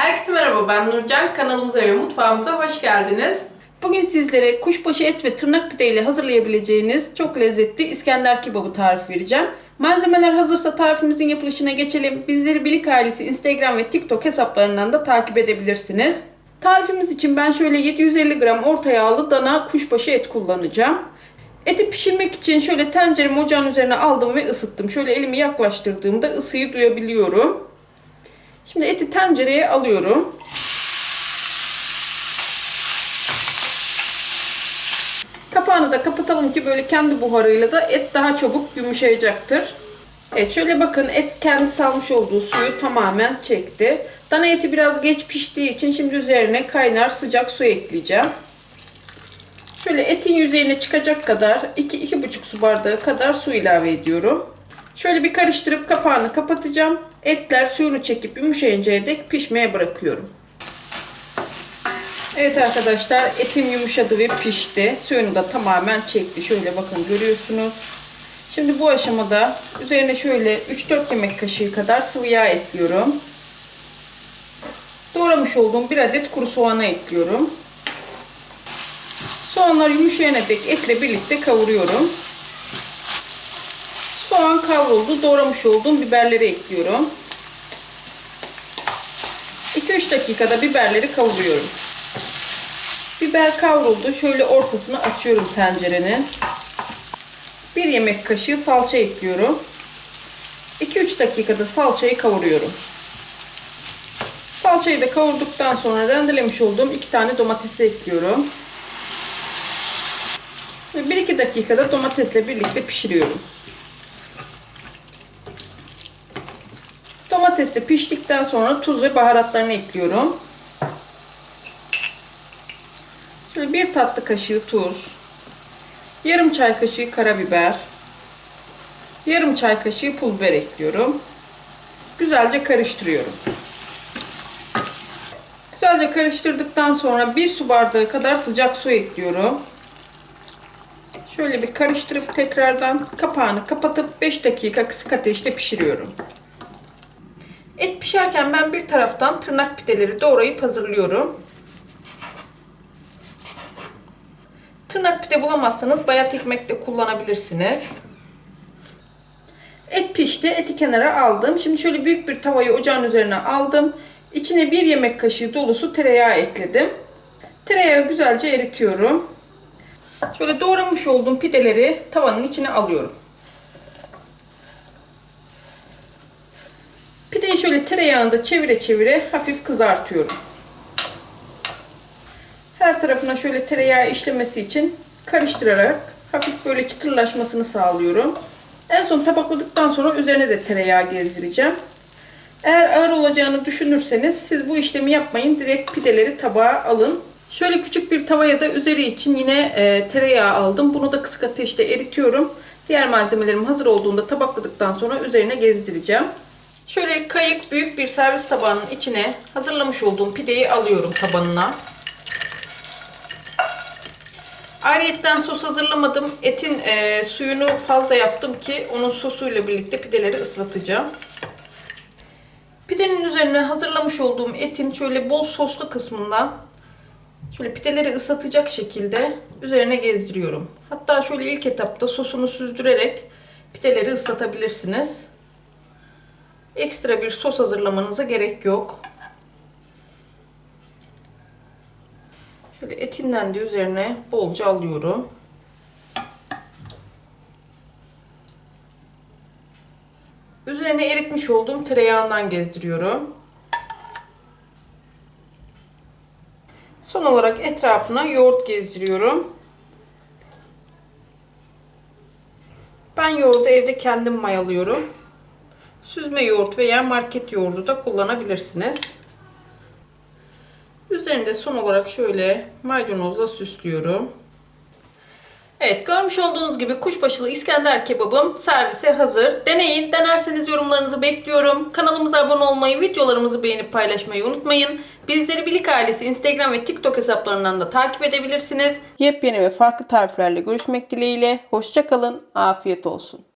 Herkese merhaba ben Nurcan. Kanalımıza ve mutfağımıza hoş geldiniz. Bugün sizlere kuşbaşı et ve tırnak pide ile hazırlayabileceğiniz çok lezzetli İskender kebabı tarifi vereceğim. Malzemeler hazırsa tarifimizin yapılışına geçelim. Bizleri Bilik Ailesi Instagram ve TikTok hesaplarından da takip edebilirsiniz. Tarifimiz için ben şöyle 750 gram orta yağlı dana kuşbaşı et kullanacağım. Eti pişirmek için şöyle tenceremi ocağın üzerine aldım ve ısıttım. Şöyle elimi yaklaştırdığımda ısıyı duyabiliyorum. Şimdi eti tencereye alıyorum. Kapağını da kapatalım ki böyle kendi buharıyla da et daha çabuk yumuşayacaktır. Evet şöyle bakın et kendi salmış olduğu suyu tamamen çekti. Dana eti biraz geç piştiği için şimdi üzerine kaynar sıcak su ekleyeceğim. Şöyle etin yüzeyine çıkacak kadar 2-2,5 su bardağı kadar su ilave ediyorum. Şöyle bir karıştırıp kapağını kapatacağım. Etler suyunu çekip yumuşayıncaya dek pişmeye bırakıyorum. Evet arkadaşlar etim yumuşadı ve pişti. Suyunu da tamamen çekti. Şöyle bakın görüyorsunuz. Şimdi bu aşamada üzerine şöyle 3-4 yemek kaşığı kadar sıvı yağ ekliyorum. Doğramış olduğum bir adet kuru soğanı ekliyorum. Soğanlar yumuşayana dek etle birlikte kavuruyorum. Kavruldu. Doğramış olduğum biberleri ekliyorum. 2-3 dakikada biberleri kavuruyorum. Biber kavruldu. Şöyle ortasını açıyorum tencerenin. 1 yemek kaşığı salça ekliyorum. 2-3 dakikada salçayı kavuruyorum. Salçayı da kavurduktan sonra rendelemiş olduğum 2 tane domatesi ekliyorum. 1-2 dakikada domatesle birlikte pişiriyorum. Domates de piştikten sonra tuz ve baharatlarını ekliyorum. Şöyle bir tatlı kaşığı tuz, yarım çay kaşığı karabiber, yarım çay kaşığı pul biber ekliyorum. Güzelce karıştırıyorum. Güzelce karıştırdıktan sonra bir su bardağı kadar sıcak su ekliyorum. Şöyle bir karıştırıp tekrardan kapağını kapatıp 5 dakika kısık ateşte pişiriyorum. Pişerken ben bir taraftan tırnak pideleri doğrayıp hazırlıyorum. Tırnak pide bulamazsanız bayat ekmek de kullanabilirsiniz. Et pişti. Eti kenara aldım. Şimdi şöyle büyük bir tavayı ocağın üzerine aldım. İçine bir yemek kaşığı dolusu tereyağı ekledim. Tereyağı güzelce eritiyorum. Şöyle doğramış olduğum pideleri tavanın içine alıyorum. Pideyi şöyle tereyağında çevire çevire hafif kızartıyorum. Her tarafına şöyle tereyağı işlemesi için karıştırarak hafif böyle çıtırlaşmasını sağlıyorum. En son tabakladıktan sonra üzerine de tereyağı gezdireceğim. Eğer ağır olacağını düşünürseniz siz bu işlemi yapmayın. Direkt pideleri tabağa alın. Şöyle küçük bir tavaya da üzeri için yine e, tereyağı aldım. Bunu da kısık ateşte eritiyorum. Diğer malzemelerim hazır olduğunda tabakladıktan sonra üzerine gezdireceğim. Şöyle kayık büyük bir servis tabağının içine hazırlamış olduğum pideyi alıyorum tabanına. Ayrıyetten sos hazırlamadım. Etin e, suyunu fazla yaptım ki onun sosuyla birlikte pideleri ıslatacağım. Pidenin üzerine hazırlamış olduğum etin şöyle bol soslu kısmından şöyle pideleri ıslatacak şekilde üzerine gezdiriyorum. Hatta şöyle ilk etapta sosunu süzdürerek pideleri ıslatabilirsiniz. Ekstra bir sos hazırlamanıza gerek yok. Şöyle etinden de üzerine bolca alıyorum. Üzerine eritmiş olduğum tereyağından gezdiriyorum. Son olarak etrafına yoğurt gezdiriyorum. Ben yoğurdu evde kendim mayalıyorum. Süzme yoğurt veya market yoğurdu da kullanabilirsiniz. Üzerinde son olarak şöyle maydanozla süslüyorum. Evet görmüş olduğunuz gibi kuşbaşılı İskender kebabım servise hazır. Deneyin. Denerseniz yorumlarınızı bekliyorum. Kanalımıza abone olmayı, videolarımızı beğenip paylaşmayı unutmayın. Bizleri Bilik Ailesi Instagram ve TikTok hesaplarından da takip edebilirsiniz. Yepyeni ve farklı tariflerle görüşmek dileğiyle. Hoşçakalın. Afiyet olsun.